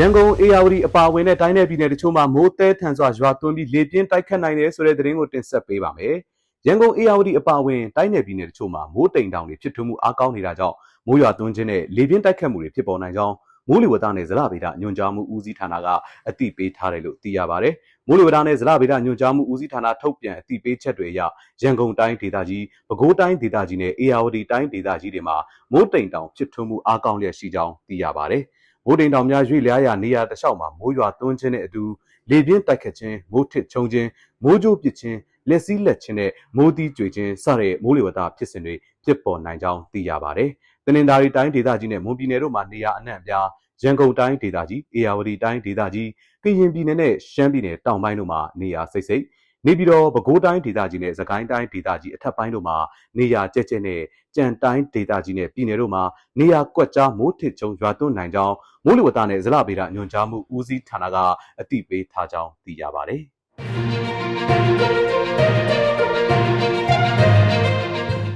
ရန်ကုန်အေယာဝတီအပါအဝင်နဲ့တိုင်းနယ်ပြည်နယ်တချို့မှာမိုးတဲထန်စွာရွာသွန်းပြီးလေပြင်းတိုက်ခတ်နိုင်တယ်ဆိုတဲ့သတင်းကိုတင်ဆက်ပေးပါမယ်။ရန်ကုန်အေယာဝတီအပါအဝင်တိုင်းနယ်ပြည်နယ်တချို့မှာမိုးတိမ်တောင်တွေဖြစ်ထွန်းမှုအားကောင်းနေတာကြောင့်မိုးရွာသွန်းခြင်းနဲ့လေပြင်းတိုက်ခတ်မှုတွေဖြစ်ပေါ်နိုင်ကြောင်းမိုးလေဝသနဲ့ဇလဗေဒညွှန်ကြားမှုဦးစီးဌာနကအသိပေးထားတယ်လို့သိရပါတယ်။မိုးလေဝသနဲ့ဇလဗေဒညွှန်ကြားမှုဦးစီးဌာနထုတ်ပြန်အသိပေးချက်တွေအရရန်ကုန်တိုင်းဒေသကြီးပဲခူးတိုင်းဒေသကြီးနဲ့အေယာဝတီတိုင်းဒေသကြီးတွေမှာမိုးတိမ်တောင်ဖြစ်ထွန်းမှုအားကောင်းလျက်ရှိကြောင်းသိရပါတယ်။ မိုးတိမ်တောင်များရွေ့လျားရာနေရာတစ်လျှောက်မှာမိုးရွာသွန်းခြင်းနဲ့အတူလေပြင်းတိုက်ခတ်ခြင်းမိုးထစ်ချုံခြင်းမိုးကြိုးပစ်ခြင်းလက်စည်းလက်ခြင်းနဲ့မိုးသီးကြွေခြင်းစတဲ့မိုးလေဝသဖြစ်စဉ်တွေဖြစ်ပေါ်နိုင်ကြောင်းသိရပါတယ်။တနင်္သာရီတိုင်းဒေသကြီးနဲ့မွန်ပြည်နယ်တို့မှာနေရာအနှံ့အပြားရန်ကုန်တိုင်းဒေသကြီးအေရဝတီတိုင်းဒေသကြီးကရင်ပြည်နယ်နဲ့ရှမ်းပြည်နယ်တောင်ပိုင်းတို့မှာနေရာစိတ်စိတ် နေပြည်တော်ပဲခူးတိုင်းဒေသကြီးနဲ့စကိုင်းတိုင်းဒေသကြီးအထက်ပိုင်းတို့မှာနေရာကျက်ကျက်နဲ့ကြံတိုင်းဒေသကြီးနဲ့ပြည်နယ်တို့မှာနေရာကွက်ကြားမိုးထစ်ချုံရွာသွန်းနိုင်ကြောင်းမိုးလေဝသနဲ့ဇလဗေဒညွှန်ကြားမှုဦးစီးဌာနကအသိပေးထားကြောင်းသိရပါတယ်။